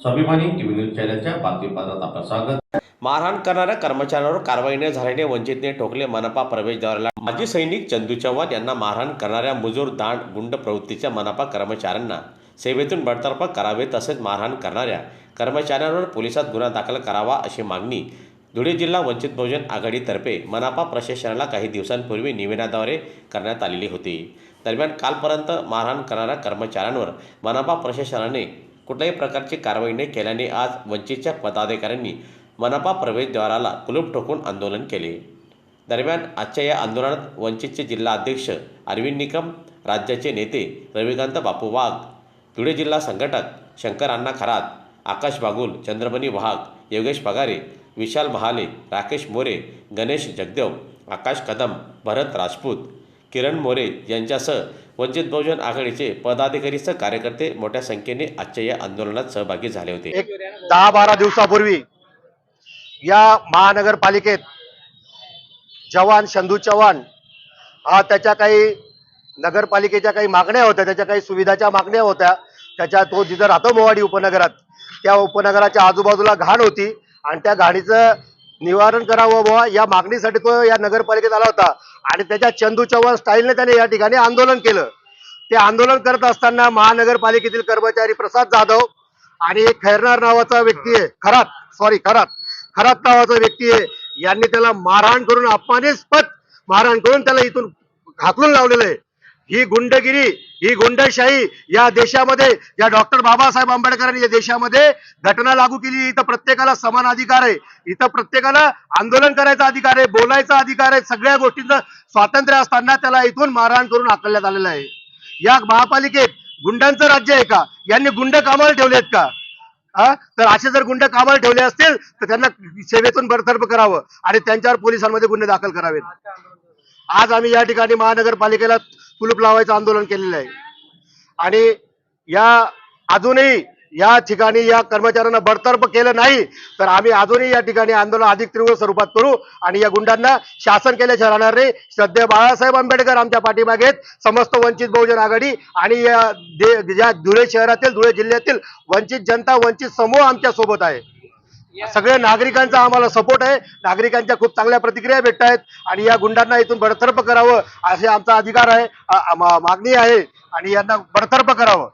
स्वाभिमानी TV news चॅनलच्या बातमीपत्रात आपलं स्वागत. मारहाण करणाऱ्या कर्मचाऱ्यांवर कारवाई न झाल्याने वंचितने ठोकले मनपा प्रवेशद्वाराला. माजी सैनिक चंदू चव्हाण यांना मारहाण करणाऱ्या मुजोर दांड गुंड प्रवृत्तीच्या मनपा कर्मचाऱ्यांना सेवेतून बडतर्फ करावे तसेच मारहाण करणाऱ्या कर्मचाऱ्यांवर पोलिसात गुन्हा दाखल करावा अशी मागणी धुळे जिल्हा वंचित बहुजन आघाडीतर्फे मनपा प्रशासनाला काही दिवसांपूर्वी निवेदनाद्वारे करण्यात आलेली होती. दरम्यान कालपर्यंत मारहाण करणाऱ्या कर्मचाऱ्यांवर मनपा प्रशासनाने कुठल्याही प्रकारची कारवाई न केल्याने आज वंचितच्या पदाधिकाऱ्यांनी मनपा प्रवेशद्वाराला कुलूप ठोकून आंदोलन केले. दरम्यान आजच्या या आंदोलनात वंचितचे जिल्हा अध्यक्ष अरविंद निकम राज्याचे नेते रविकांत बापू वाघ धुळे जिल्हा संघटक शंकर अण्णा खरात आकाश बागुल चंद्रमणी वाघ योगेश पगारे विशाल महाले राकेश मोरे गणेश जगदेव आकाश कदम भरत राजपूत किरण मोरे यांच्यासह वंचित बहुजन आघाडीचे पदाधिकारीसह कार्यकर्ते मोठ्या संख्येने आजच्या या आंदोलनात सहभागी झाले होते. एक दहा बारा दिवसापूर्वी या महानगरपालिकेत जवान शंदू चव्हाण हा त्याच्या काही नगरपालिकेच्या काही मागण्या होत्या त्याच्या काही सुविधाच्या मागण्या होत्या त्याच्या तो जिथं राहतो मोवाडी उपनगरात त्या उपनगराच्या आजूबाजूला घाण होती आणि त्या घाणीचं निवारण करावं बुवा. या मागणीसाठी तो या नगरपालिकेत आला होता. आणि त्याच्या चंदू चव्हाण स्टाईलने त्याने या ठिकाणी आंदोलन केलं. ते आंदोलन करत असताना महानगरपालिकेतील कर्मचारी प्रसाद जाधव आणि एक खैरनार नावाचा व्यक्ती आहे खरात सॉरी खरात खरात नावाचा व्यक्ती आहे. यांनी त्याला मारहाण करून अपमानिस्पद मारहाण करून त्याला इथून हाकलून लावलेलं आहे. ही गुंडगिरी ही गुंडशाही या देशामध्ये या डॉक्टर बाबासाहेब आंबेडकरांनी या देशामध्ये घटना लागू केली. इथं प्रत्येकाला समान अधिकार आहे. इथं प्रत्येकाला आंदोलन करायचा अधिकार आहे बोलायचा अधिकार आहे. सगळ्या गोष्टींचं स्वातंत्र्य असताना त्याला इथून मारहाण करून हाकलण्यात आलेलं आहे. या महापालिकेत गुंडांचं राज्य आहे का? यांनी गुंड कामाला ठेवलेत का? हा तर असे जर गुंड कामाला ठेवले असतील तर त्यांना सेवेतून बरतर्फ करावं आणि त्यांच्यावर पोलिसांमध्ये गुन्हे दाखल करावेत. आज आम्ही या ठिकाणी महानगरपालिकेला कुलूप लावायचं आंदोलन केलेलं आहे. आणि या अजूनही या ठिकाणी या कर्मचाऱ्यांना बडतर्फ केलं नाही तर आम्ही अजूनही या ठिकाणी आंदोलन अधिक तीव्र स्वरूपात करू आणि या गुंडांना शासन केल्याशिवाय राहणार नाही. सध्या बाळासाहेब आंबेडकर आमच्या पाठीमागे समस्त वंचित बहुजन आघाडी आणि या दे- या धुळे शहरातील धुळे जिल्ह्यातील वंचित जनता वंचित समूह आमच्यासोबत आहे. सगळ्या नागरिकांचा आम्हाला सपोर्ट आहे. नागरिकांच्या खूप चांगल्या प्रतिक्रिया भेटत आहेत आणि या गुंडांना इथून बडतर्फ करावं असे आमचा अधिकार आहे मागणी आहे. आणि यांना बडतर्फ करावं.